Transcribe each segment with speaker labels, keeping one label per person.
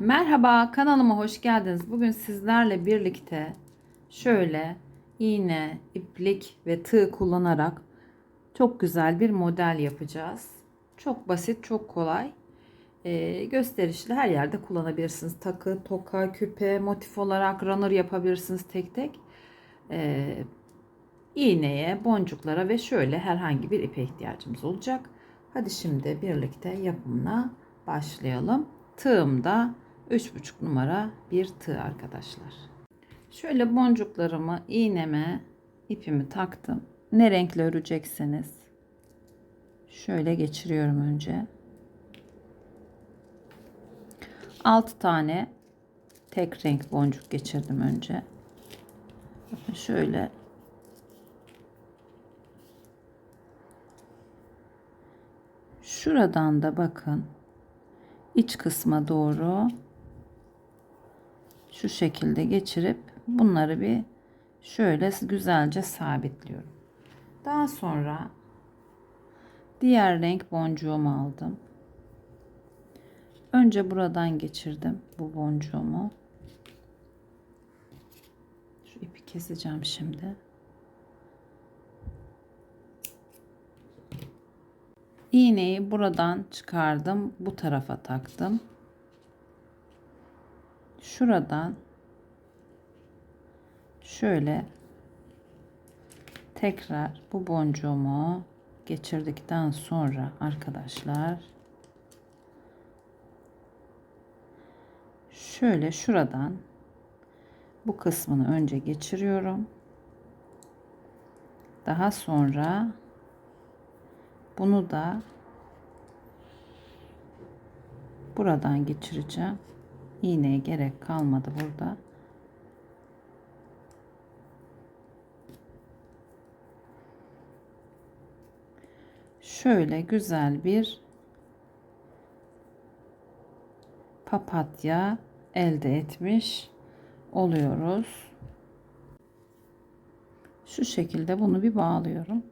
Speaker 1: Merhaba kanalıma hoş geldiniz. Bugün sizlerle birlikte şöyle iğne, iplik ve tığ kullanarak çok güzel bir model yapacağız. Çok basit, çok kolay. Ee, gösterişli her yerde kullanabilirsiniz. Takı, toka, küpe, motif olarak runner yapabilirsiniz tek tek. Ee, iğneye, boncuklara ve şöyle herhangi bir ipe ihtiyacımız olacak. Hadi şimdi birlikte yapımına başlayalım. Tığımda 3,5 numara bir tığ arkadaşlar. Şöyle boncuklarımı iğneme ipimi taktım. Ne renkle örecekseniz şöyle geçiriyorum önce. 6 tane tek renk boncuk geçirdim önce. Şöyle Şuradan da bakın iç kısma doğru şu şekilde geçirip bunları bir şöyle güzelce sabitliyorum. Daha sonra diğer renk boncuğumu aldım. Önce buradan geçirdim bu boncuğumu. Şu ipi keseceğim şimdi. İğneyi buradan çıkardım. Bu tarafa taktım. Şuradan şöyle tekrar bu boncuğumu geçirdikten sonra arkadaşlar şöyle şuradan bu kısmını önce geçiriyorum. Daha sonra bunu da buradan geçireceğim. İğneye gerek kalmadı burada. Şöyle güzel bir papatya elde etmiş oluyoruz. Şu şekilde bunu bir bağlıyorum.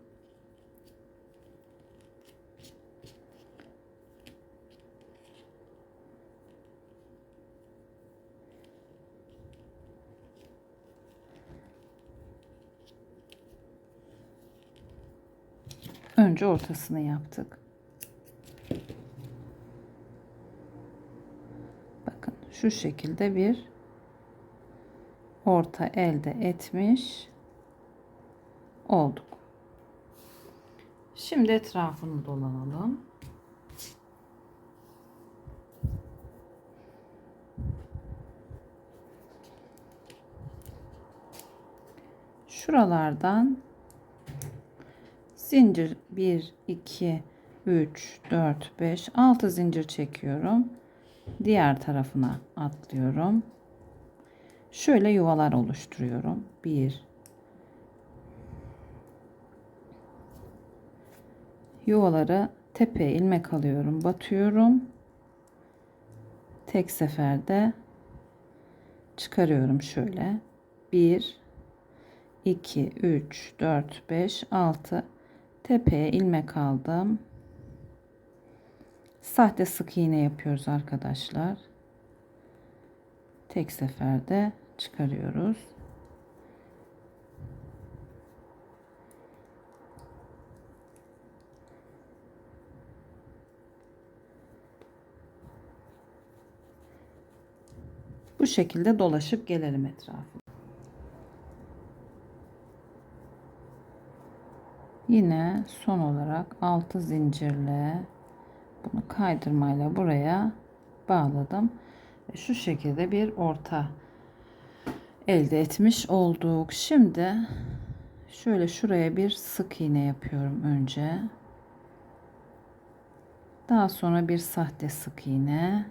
Speaker 1: Önce ortasını yaptık. Bakın şu şekilde bir orta elde etmiş olduk. Şimdi etrafını dolanalım. Şuralardan zincir 1 2 3 4 5 6 zincir çekiyorum. Diğer tarafına atlıyorum. Şöyle yuvalar oluşturuyorum. 1 yuvaları tepeye ilmek alıyorum batıyorum. Tek seferde çıkarıyorum şöyle. 1 2 3 4 5 6 tepeye ilmek aldım. Sahte sık iğne yapıyoruz arkadaşlar. Tek seferde çıkarıyoruz. Bu şekilde dolaşıp gelelim etrafı. Yine son olarak 6 zincirle bunu kaydırmayla buraya bağladım. Şu şekilde bir orta elde etmiş olduk. Şimdi şöyle şuraya bir sık iğne yapıyorum önce. Daha sonra bir sahte sık iğne.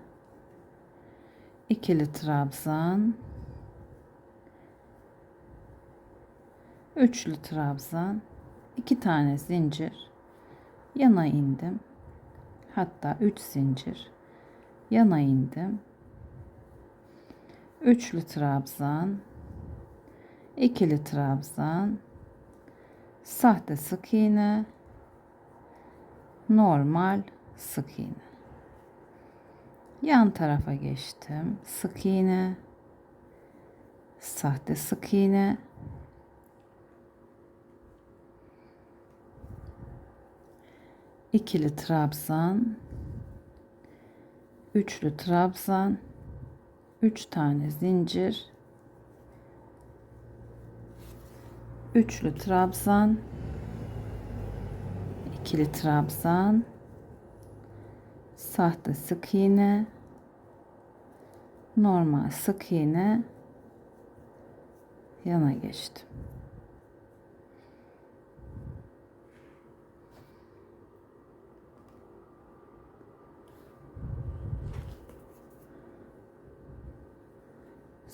Speaker 1: ikili trabzan. Üçlü trabzan iki tane zincir yana indim. Hatta 3 zincir yana indim. Üçlü trabzan, ikili trabzan, sahte sık iğne, normal sık iğne. Yan tarafa geçtim. Sık iğne. Sahte sık iğne. İkili trabzan, üçlü trabzan, üç tane zincir, üçlü trabzan, ikili trabzan, sahte sık iğne, normal sık iğne, yana geçtim.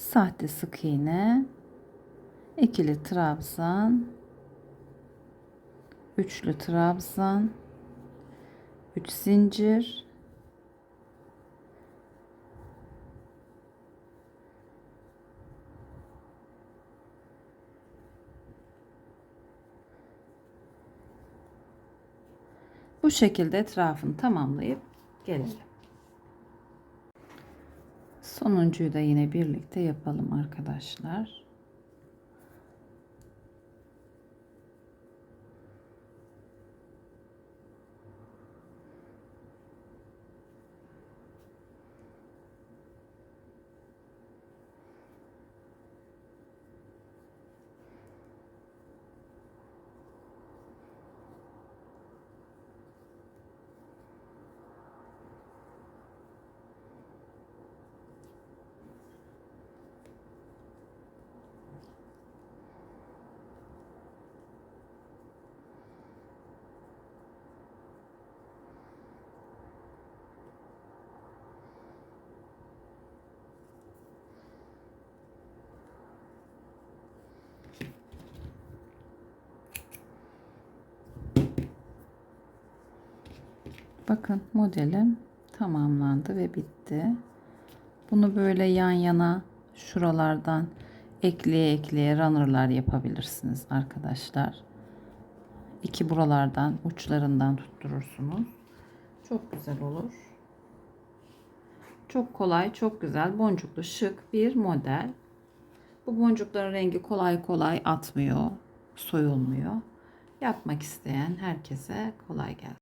Speaker 1: Sahte sık iğne, ikili trabzan, üçlü trabzan, üç zincir, Bu şekilde etrafını tamamlayıp gelelim. Sonuncuyu da yine birlikte yapalım arkadaşlar. Bakın modelim tamamlandı ve bitti. Bunu böyle yan yana şuralardan ekleye ekleye runner'lar yapabilirsiniz arkadaşlar. İki buralardan uçlarından tutturursunuz. Çok güzel olur. Çok kolay, çok güzel, boncuklu, şık bir model. Bu boncukların rengi kolay kolay atmıyor, soyulmuyor. Yapmak isteyen herkese kolay gelsin.